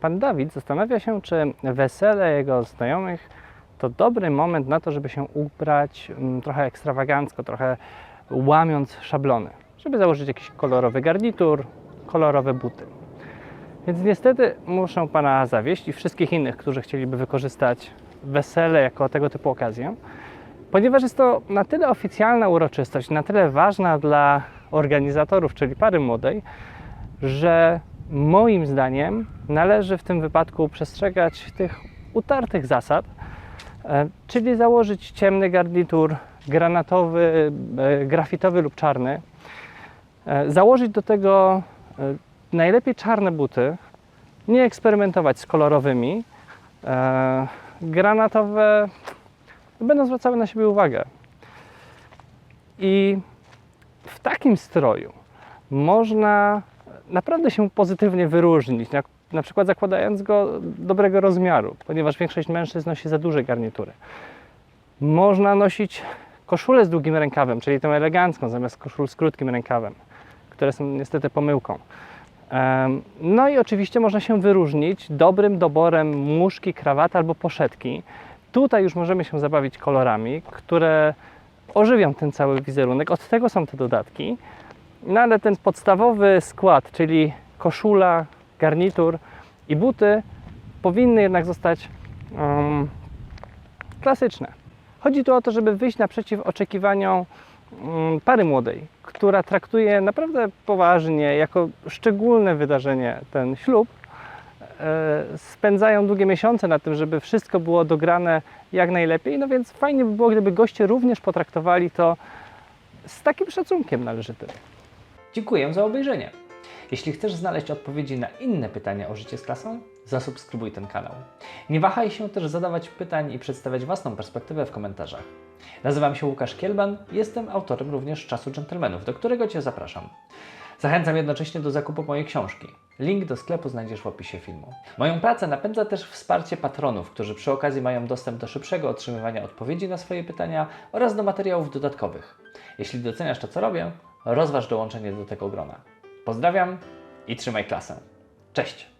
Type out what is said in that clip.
pan Dawid zastanawia się, czy wesele jego znajomych to dobry moment na to, żeby się ubrać mm, trochę ekstrawagancko, trochę łamiąc szablony, żeby założyć jakiś kolorowy garnitur, kolorowe buty. Więc niestety muszę pana zawieść i wszystkich innych, którzy chcieliby wykorzystać wesele jako tego typu okazję, ponieważ jest to na tyle oficjalna uroczystość, na tyle ważna dla organizatorów, czyli pary młodej, że moim zdaniem należy w tym wypadku przestrzegać tych utartych zasad, e, czyli założyć ciemny garnitur, granatowy, e, grafitowy lub czarny, e, założyć do tego najlepiej czarne buty, nie eksperymentować z kolorowymi, granatowe będą zwracały na siebie uwagę. I w takim stroju można naprawdę się pozytywnie wyróżnić, na, na przykład zakładając go dobrego rozmiaru, ponieważ większość mężczyzn nosi za duże garnitury. Można nosić koszulę z długim rękawem, czyli tę elegancką, zamiast koszul z krótkim rękawem, które są niestety pomyłką. No i oczywiście można się wyróżnić dobrym doborem muszki, krawaty albo poszetki. Tutaj już możemy się zabawić kolorami, które ożywią ten cały wizerunek. Od tego są te dodatki. No ale ten podstawowy skład, czyli koszula, garnitur i buty, powinny jednak zostać em, klasyczne. Chodzi tu o to, żeby wyjść naprzeciw oczekiwaniom mm, pary młodej, która traktuje naprawdę poważnie, jako szczególne wydarzenie ten ślub. E, Spędzają długie miesiące na tym, żeby wszystko było dograne jak najlepiej, no więc fajnie by było, gdyby goście również potraktowali to z takim szacunkiem należytym. Dziękuję za obejrzenie. Jeśli chcesz znaleźć odpowiedzi na inne pytania o życie z klasą, zasubskrybuj ten kanał. Nie wahaj się też zadawać pytań i przedstawiać własną perspektywę w komentarzach. Nazywam się Łukasz Kielban jestem autorem również Czasu Dżentelmenów, do którego Cię zapraszam. Zachęcam jednocześnie do zakupu mojej książki. Link do sklepu znajdziesz w opisie filmu. Moją pracę napędza też wsparcie patronów, którzy przy okazji mają dostęp do szybszego otrzymywania odpowiedzi na swoje pytania oraz do materiałów dodatkowych. Jeśli doceniasz to, co robię, rozważ dołączenie do tego grona. Pozdrawiam i trzymaj klasę. Cześć!